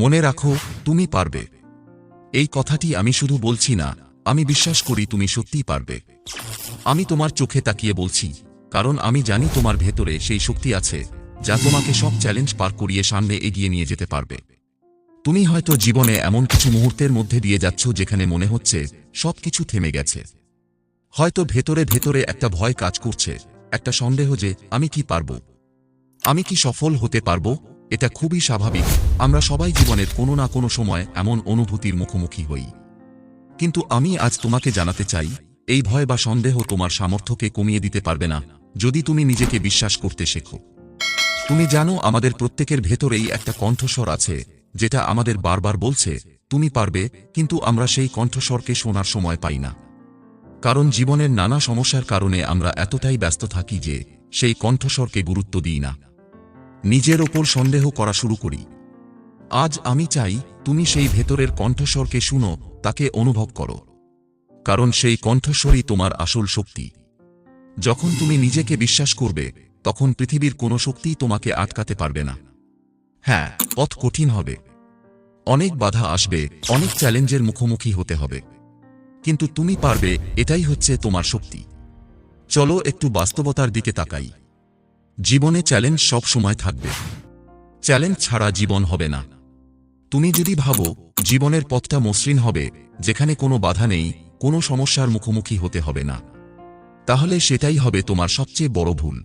মনে রাখো, তুমি পারবে। এই কথাটি আমি শুধু বলছি না, আমি বিশ্বাস করি তুমি সত্যিই পারবে। আমি তোমার চোখে তাকিয়ে বলছি, কারণ আমি জানি তোমার ভেতরে সেই শক্তি আছে, যা তোমাকে সব চ্যালেঞ্জ পার করিয়ে সামনে এগিয়ে নিয়ে যেতে পারবে। তুমি হয়তো জীবনে এমন কিছু মুহূর্তের মধ্যে দিয়ে যাচ্ছ যেখানে মনে হচ্ছে সবকিছু থেমে গেছে। হয়তো ভেতরে ভেতরে একটা ভয় কাজ করছে, একটা সন্দেহ যে, আমি কি পারব? আমি কি সফল হতে পারব? এটা খুবই স্বাভাবিক। আমরা সবাই জীবনের কোনো না কোনো সময় এমন অনুভূতির মুখোমুখি হই। কিন্তু আমি আজ তোমাকে জানাতে চাই, এই ভয় বা সন্দেহ তোমার সামর্থ্যকে কমিয়ে দিতে পারবে না, যদি তুমি নিজেকে বিশ্বাস করতে শেখো। তুমি জানো আমাদের প্রত্যেকের ভেতরেই একটা কণ্ঠস্বর আছে, যেটা আমাদের বারবার বলছে, তুমি পারবে, কিন্তু আমরা সেই কণ্ঠস্বরকে শোনার সময় পাই না। কারণ জীবনের নানা সমস্যার কারণে আমরা এতটাই ব্যস্ত থাকি যে, সেই কণ্ঠস্বরকে গুরুত্ব দিই না। নিজের ওপর সন্দেহ করা শুরু করি। আজ আমি চাই তুমি সেই ভেতরের কণ্ঠস্বরকে শুনো, তাকে অনুভব করো। কারণ সেই কণ্ঠস্বরই তোমার আসল শক্তি। যখন তুমি নিজেকে বিশ্বাস করবে, তখন পৃথিবীর কোনো শক্তিই তোমাকে আটকাতে পারবে না। হ্যাঁ পথ কঠিন হবে। অনেক বাধা আসবে, অনেক চ্যালেঞ্জের মুখোমুখি হতে হবে। কিন্তু তুমি পারবে, এটাই হচ্ছে তোমার শক্তি। চলো একটু বাস্তবতার দিকে তাকাই। জীবনে চ্যালেঞ্জ সব সময় থাকবে। চ্যালেঞ্জ ছাড়া জীবন হবে না। তুমি যদি ভাবো, জীবনের পথটা মসৃণ হবে, যেখানে কোনো বাধা নেই, কোনো সমস্যার মুখোমুখি হতে হবে না। তাহলে সেটাই হবে তোমার সবচেয়ে বড় ভুল।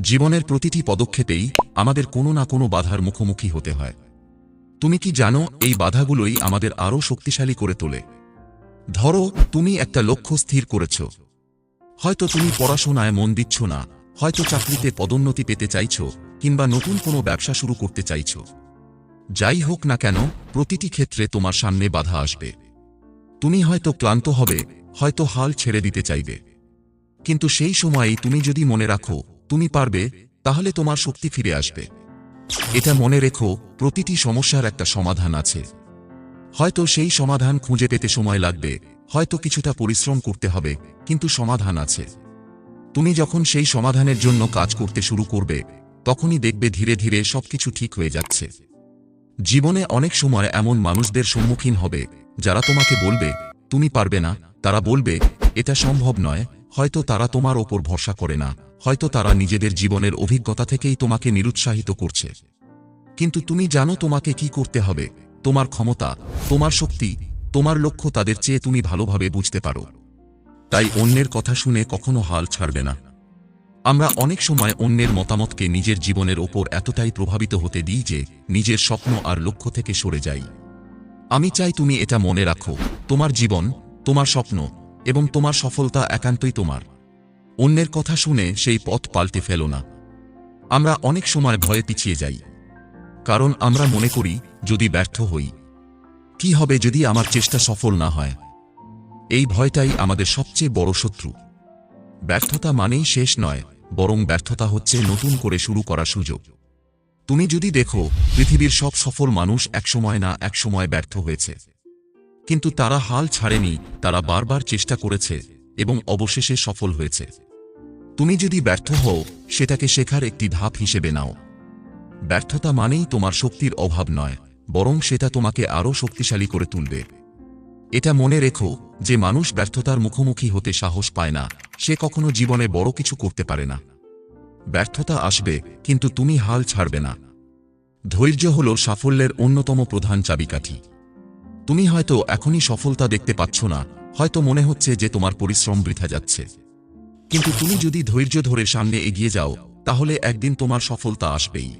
জীবনের প্রতিটি পদক্ষেপেই আমাদের কোনো না কোনো বাধার মুখোমুখি হতে হয়। তুমি কি জানো, এই বাধাগুলোই আমাদের আরও শক্তিশালী করে তোলে? ধরো, তুমি একটা লক্ষ্য স্থির করেছ। হয়তো তুমি পড়াশোনায় মন দিচ্ছ না হয়তো চাকরিতে পদোন্নতি পেতে চাইছ, কিংবা নতুন কোনো ব্যবসা শুরু করতে চাইছ। যাই হোক না কেন, প্রতিটি ক্ষেত্রে তোমার সামনে বাধা আসবে। তুমি হয়তো ক্লান্ত হবে, হয়তো হাল ছেড়ে দিতে চাইবে। কিন্তু সেই সময়েই তুমি যদি মনে রাখো, তুমি পারবে, তাহলে তোমার শক্তি ফিরে আসবে। এটা মনে রেখো, প্রতিটি সমস্যার একটা সমাধান আছে। হয়তো সেই সমাধান খুঁজে পেতে সময় লাগবে, হয়তো কিছুটা পরিশ্রম করতে হবে, কিন্তু সমাধান আছে। তুমি যখন সেই সমাধানের জন্য কাজ করতে শুরু করবে, তখনই দেখবে ধীরে ধীরে সবকিছু ঠিক হয়ে যাচ্ছে। জীবনে অনেক সময় এমন মানুষদের সম্মুখীন হবে, যারা তোমাকে বলবে, তুমি পারবে না। তারা বলবে, এটা সম্ভব নয়। হয়তো তারা তোমার ওপর ভরসা করে না। হয়তো তারা নিজেদের জীবনের অভিজ্ঞতা থেকেই তোমাকে নিরুৎসাহিত করছে। কিন্তু তুমি জানো তোমাকে কি করতে হবে। তোমার ক্ষমতা, তোমার শক্তি, তোমার লক্ষ্য তাদের চেয়ে তুমি ভালোভাবে বুঝতে পারো। তাই অন্যের কথা শুনে কখনো হাল ছাড়বে না। আমরা অনেক সময় অন্যের মতামতকে নিজের জীবনের ওপর এতটাই প্রভাবিত হতে দিই যে নিজের স্বপ্ন আর লক্ষ্য থেকে সরে যাই। আমি চাই তুমি এটা মনে রাখো, তোমার জীবন, তোমার স্বপ্ন এবং তোমার সফলতা একান্তই তোমার। অন্যের কথা শুনে সেই পথ পাল্টে ফেলো না। আমরা অনেক সময় ভয়ে পিছিয়ে যাই। কারণ আমরা মনে করি, যদি ব্যর্থ হই, কি হবে যদি আমার চেষ্টা সফল না হয়? এই ভয়টাই আমাদের সবচেয়ে বড় শত্রু। ব্যর্থতা মানেই শেষ নয়, বরং ব্যর্থতা হচ্ছে নতুন করে শুরু করার সুযোগ। তুমি যদি দেখো, পৃথিবীর সব সফল মানুষ একসময় না একসময় ব্যর্থ হয়েছে। কিন্তু তারা হাল ছাড়েনি, তারা বারবার চেষ্টা করেছে এবং অবশেষে সফল হয়েছে। তুমি যদি ব্যর্থ হও, সেটাকে শেখার একটি ধাপ হিসেবে নাও। ব্যর্থতা মানেই তোমার শক্তির অভাব নয়, বরং সেটা তোমাকে আরও শক্তিশালী করে তুলবে। এটা মনে রেখো যে মানুষ ব্যর্থতার মুখোমুখি হতে সাহস পায় না, সে কখনো জীবনে বড় কিছু করতে পারে না। ব্যর্থতা আসবে, কিন্তু তুমি হাল ছাড়বে না। ধৈর্য হল সাফল্যের অন্যতম প্রধান চাবিকাঠি। তুমি হয়তো এখনই সফলতা দেখতে পাচ্ছ না, হয়তো মনে হচ্ছে যে তোমার পরিশ্রম বৃথা যাচ্ছে। কিন্তু তুমি যদি ধৈর্য ধরে সামনে এগিয়ে যাও, তাহলে একদিন তোমার সফলতা আসবেই।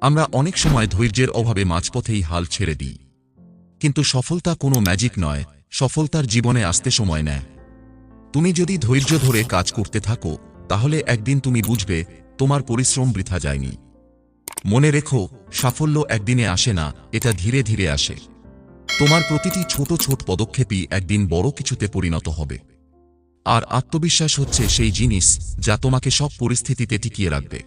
আমরা অনেক সময় ধৈর্যের অভাবে মাঝপথেই হাল ছেড়ে দিই। কিন্তু সফলতা কোনো ম্যাজিক নয় সফলতার জীবনে আসতে সময় নেয়। তুমি যদি ধৈর্য ধরে কাজ করতে থাকো, তাহলে একদিন তুমি বুঝবে তোমার পরিশ্রম বৃথা যায়নি। মনে রেখো, সাফল্য একদিনে আসে না, এটা ধীরে ধীরে আসে। তোমার প্রতিটি ছোট ছোট পদক্ষেপই একদিন বড় কিছুতে পরিণত হবে। আর আত্মবিশ্বাস হচ্ছে সেই জিনিস যা তোমাকে সব পরিস্থিতিতে টিকিয়ে রাখবে।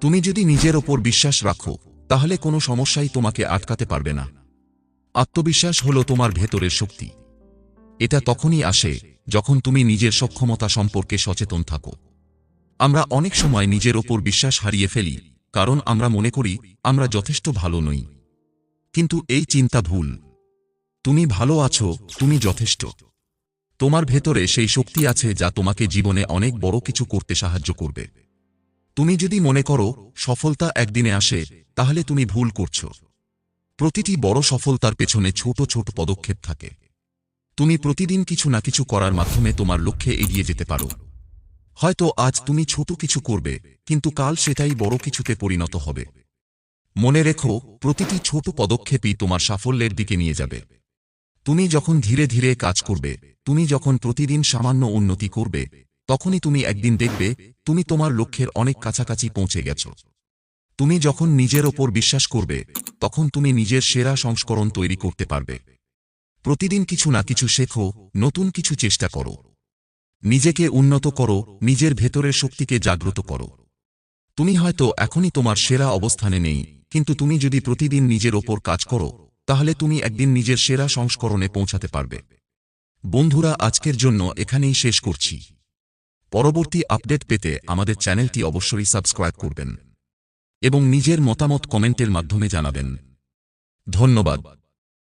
তুমি যদি নিজের ওপর বিশ্বাস রাখো, তাহলে কোনো সমস্যাই তোমাকে আটকাতে পারবে না। আত্মবিশ্বাস হল তোমার ভেতরের শক্তি। এটা তখনই আসে যখন তুমি নিজের সক্ষমতা সম্পর্কে সচেতন থাকো। আমরা অনেক সময় নিজের ওপর বিশ্বাস হারিয়ে ফেলি, কারণ আমরা মনে করি আমরা যথেষ্ট ভালো নই। কিন্তু এই চিন্তা ভুল। তুমি ভালো আছো, তুমি যথেষ্ট। তোমার ভেতরে সেই শক্তি আছে যা তোমাকে জীবনে অনেক বড় কিছু করতে সাহায্য করবে। তুমি যদি মনে করো সফলতা একদিনে আসে, তাহলে তুমি ভুল করছ। প্রতিটি বড় সফলতার পেছনে ছোট ছোট পদক্ষেপ থাকে। তুমি প্রতিদিন কিছু না কিছু করার মাধ্যমে তোমার লক্ষ্যে এগিয়ে যেতে পারো। হয়তো আজ তুমি ছোট কিছু করবে, কিন্তু কাল সেটাই বড় কিছুতে পরিণত হবে। মনে রেখো, প্রতিটি ছোট পদক্ষেপই তোমার সাফল্যের দিকে নিয়ে যাবে। তুমি যখন ধীরে ধীরে কাজ করবে, তুমি যখন প্রতিদিন সামান্য উন্নতি করবে, তখনই তুমি একদিন দেখবে, তুমি তোমার লক্ষ্যের অনেক কাছাকাছি পৌঁছে গেছ। তুমি যখন নিজের ওপর বিশ্বাস করবে তখন তুমি নিজের সেরা সংস্করণ তৈরি করতে পারবে। প্রতিদিন কিছু না কিছু শেখো, নতুন কিছু চেষ্টা করো। নিজেকে উন্নত করো, নিজের ভেতরের শক্তিকে জাগ্রত করো। তুমি হয়তো এখনই তোমার সেরা অবস্থানে নেই, কিন্তু তুমি যদি প্রতিদিন নিজের ওপর কাজ করো, তাহলে তুমি একদিন নিজের সেরা সংস্করণে পৌঁছাতে পারবে। বন্ধুরা, আজকের জন্য এখানেই শেষ করছি। পরবর্তী আপডেট পেতে আমাদের চ্যানেলটি অবশ্যই সাবস্ক্রাইব করবেন। এবং নিজের মতামত কমেন্টের মাধ্যমে জানাবেন। ধন্যবাদ।